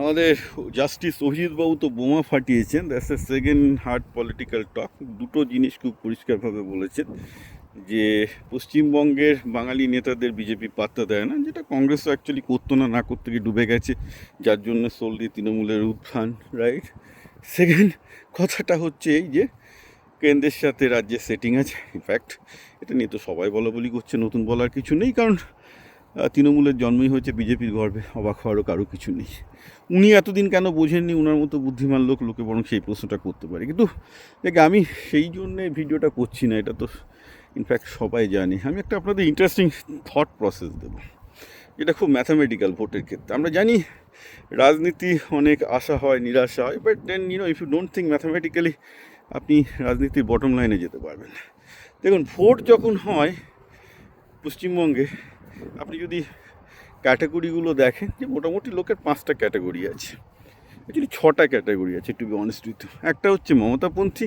আমাদের জাস্টিস অভিজিৎবাবু তো বোমা ফাটিয়েছেন that's a second hard political talk দুটো জিনিস খুব পরিষ্কারভাবে বলেছেন, যে পশ্চিমবঙ্গের বাঙালি নেতাদের বিজেপি পাত্তা দেয় না, যেটা কংগ্রেসও অ্যাকচুয়ালি করতো না না করতে গিয়ে ডুবে গেছে, যার জন্য সলদি তৃণমূলের উত্থান রাইট সেকেন্ড কথাটা হচ্ছে এই যে, কেন্দ্রের সাথে রাজ্যের সেটিং আছে। ইনফ্যাক্ট এটা নিয়ে তো সবাই বলা বলি করছে, নতুন বলার কিছু নেই, কারণ তৃণমূলের জন্মই হয়েছে বিজেপির গর্বে, অবাক হওয়ারও কারও কিছু নেই। উনি এতদিন কেন বোঝেননি ওনার মতো বুদ্ধিমান লোক, লোকে বরং সেই প্রশ্নটা করতে পারে। কিন্তু দেখ, আমি সেই জন্যে ভিডিওটা করছি না, এটা তো ইনফ্যাক্ট সবাই জানে। আমি একটা আপনাদের ইন্টারেস্টিং থট প্রসেস দেবো। এটা খুব ম্যাথামেটিক্যাল ভোটের ক্ষেত্রে। আমরা জানি রাজনীতি অনেক আশা হয়, নিরাশা হয় but then you know if you don't think mathematically আপনি রাজনীতির বটম লাইনে যেতে পারবেন দেখুন ভোট যখন হয়, পশ্চিমবঙ্গে আপনি যদি ক্যাটাগরিগুলো দেখেন যে মোটামুটি লোকের পাঁচটা ক্যাটাগরি আছে, অ্যাকচুয়ালি ছটা ক্যাটাগরি আছে টু বি অনেস্ট উইথ একটা হচ্ছে মমতাপন্থী,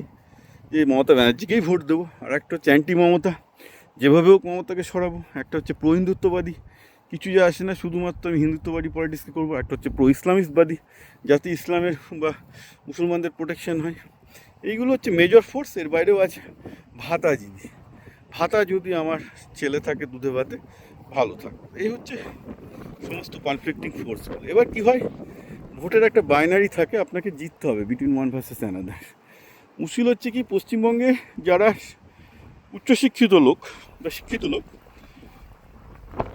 যে মমতা ব্যানার্জিকেই ভোট দেবো, আর একটা হচ্ছে অ্যান্টি মমতা, যেভাবে হোক মমতাকে সরাবো। একটা হচ্ছে প্রো হিন্দুত্ববাদী কিছু যা আসে না, শুধুমাত্র আমি হিন্দুত্ববাদী পলিটিক্সকে করব, একটা হচ্ছে প্রো ইসলামিস্টবাদী যাতে ইসলামের বা মুসলমানদের প্রোটেকশন হয়। এইগুলো হচ্ছে মেজর ফোর্স এর বাইরেও আছে ভাতাজীবী ভাতা যদি আমার ছেলে থাকে দুধে ভাতে ভালো থাকবে এই হচ্ছে সমস্ত কনফ্লিক্টিং ফোর্সগুলো এবার কি হয়? ভোটের একটা বাইনারি থাকে, আপনাকে জিততে হবে বিটুইন ওয়ান ভার্সেস অ্যানাদার মুশকিল হচ্ছে কি? পশ্চিমবঙ্গে যারা উচ্চশিক্ষিত লোক বা শিক্ষিত লোক,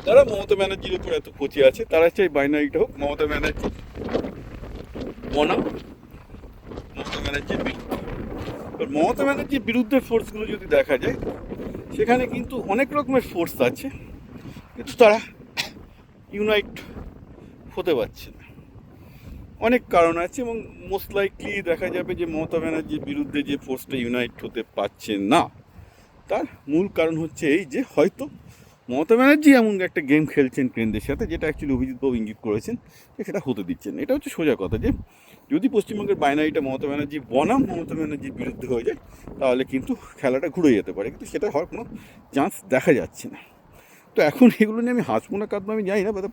তারা মমতা ব্যানার্জির উপর এত পচে আছে। তারা চাই বাইনারিটা হোক। মমতা ব্যানার্জি বনাম, মমতা ব্যানার্জির বিরুদ্ধে। এবার মমতা ব্যানার্জির বিরুদ্ধে ফোর্সগুলো যদি দেখা যায়, সেখানে কিন্তু অনেক রকমের ফোর্স আছে। কিন্তু তারা ইউনাইট হতে পারছে না। অনেক কারণ আছে এবং মোস্ট লাইকলি দেখা যাবে যে মমতা ব্যানার্জির বিরুদ্ধে যে ফোর্সটা ইউনাইট হতে পারছে না, তার মূল কারণ হচ্ছে এই যে হয়তো মমতা ব্যানার্জি এমন একটা গেম খেলছেন কেন্দ্রের সাথে, যেটা অ্যাকচুয়ালি অভিজিৎবাবু ইঙ্গিত করেছেন যে সেটা হতে দিচ্ছেন এটা হচ্ছে সোজা কথা যে যদি পশ্চিমবঙ্গের বাইনারিটা মমতা ব্যানার্জি বনাম মমতা ব্যানার্জির বিরুদ্ধে হয়ে যায়, তাহলে কিন্তু খেলাটা ঘুরে যেতে পারে। কিন্তু সেটা হওয়ার কোনো চান্স দেখা যাচ্ছে না। তো এখন এগুলো নিয়ে আমি হাসবো না কাঁদবো আমি জানি না but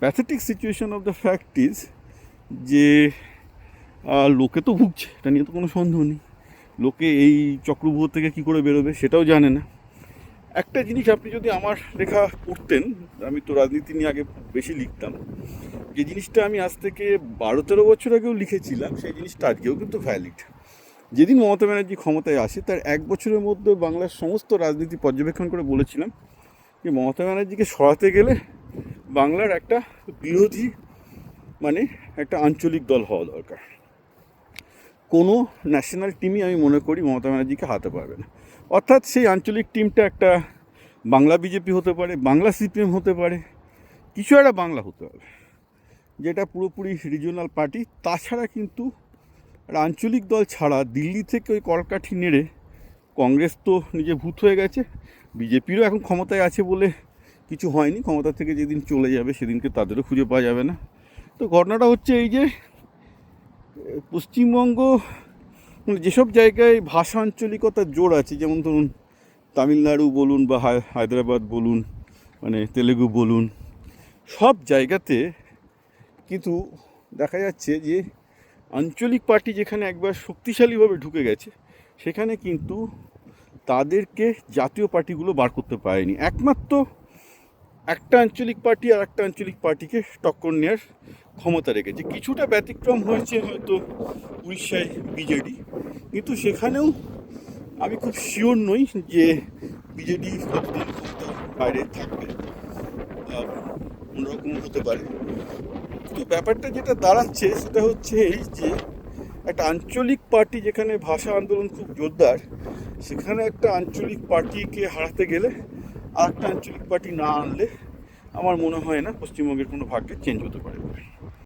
pathetic situation of the fact is যে লোকে তো ভুগছে, এটা নিয়ে তো কোনো সন্দেহ নেই। লোকে এই চক্রব্যূহ থেকে কী করে বেরোবে সেটাও জানে না। একটা জিনিস আপনি যদি আমার লেখা পড়তেন, আমি তো রাজনীতি নিয়ে আগে বেশি লিখতাম, যে জিনিসটা আমি আজ থেকে বারো তেরো বছর আগেও লিখেছিলাম, সেই জিনিসটা আজকেও কিন্তু ভ্যালিড যেদিন মমতা ব্যানার্জি ক্ষমতায় আসে, তার এক বছরের মধ্যে বাংলার সমস্ত রাজনীতি পর্যবেক্ষণ করে বলেছিলাম যে মমতা ব্যানার্জিকে সরাতে গেলে বাংলার একটা বিরোধী মানে একটা আঞ্চলিক দল হওয়া দরকার। কোনো ন্যাশনাল টিমই আমি মনে করি মমতা ব্যানার্জিকে হাতে পারবে না। অর্থাৎ সেই আঞ্চলিক টিমটা একটা বাংলা বিজেপি হতে পারে, বাংলা সিপিএম হতে পারে, কিছু একটা বাংলা হতে হবে, যেটা পুরোপুরি রিজিওনাল পার্টি তাছাড়া কিন্তু একটা আঞ্চলিক দল ছাড়া দিল্লি থেকে ওই কলকাঠি নেড়ে কংগ্রেস তো নিজে ভূত হয়ে গেছে, বিজেপিরও এখন ক্ষমতায় আছে বলে কিছু হয়নি, ক্ষমতা থেকে যেদিন চলে যাবে সেদিনকে তাদেরও খুঁজে পাওয়া যাবে না। তো ঘটনাটা হচ্ছে এই যে, পশ্চিমবঙ্গ মানে যেসব জায়গায় ভাষা আঞ্চলিকতার জোর আছে, যেমন ধরুন তামিলনাড়ু বলুন বা হায়দ্রাবাদ বলুন মানে তেলেগু বলুন, সব জায়গাতে কিন্তু দেখা যাচ্ছে যে আঞ্চলিক পার্টি যেখানে একবার শক্তিশালীভাবে ঢুকে গেছে, সেখানে কিন্তু তাদেরকে জাতীয় পার্টিগুলো বার করতে পারেনি। একমাত্র একটা আঞ্চলিক পার্টি আর একটা আঞ্চলিক পার্টিকে টক্কর নেওয়ার ক্ষমতা রেখেছে। কিছুটা ব্যতিক্রম হয়েছে হয়তো উড়িষ্যায় বিজেডি, কিন্তু সেখানেও আমি খুব শিওর নই যে বিজেডি কতদিন বাইরে থাকবে অন্যরকম হতে পারে। তো ব্যাপারটা যেটা দাঁড়াচ্ছে সেটা হচ্ছে এই যে একটা আঞ্চলিক পার্টি যেখানে ভাষা আন্দোলন খুব জোরদার সেখানে একটা আঞ্চলিক পার্টিকে হারাতে গেলে আর একটা আঞ্চলিক পার্টি না আনলে আমার মনে হয় না পশ্চিমবঙ্গের কোনো ভাগ্যে চেঞ্জ হতে পারে।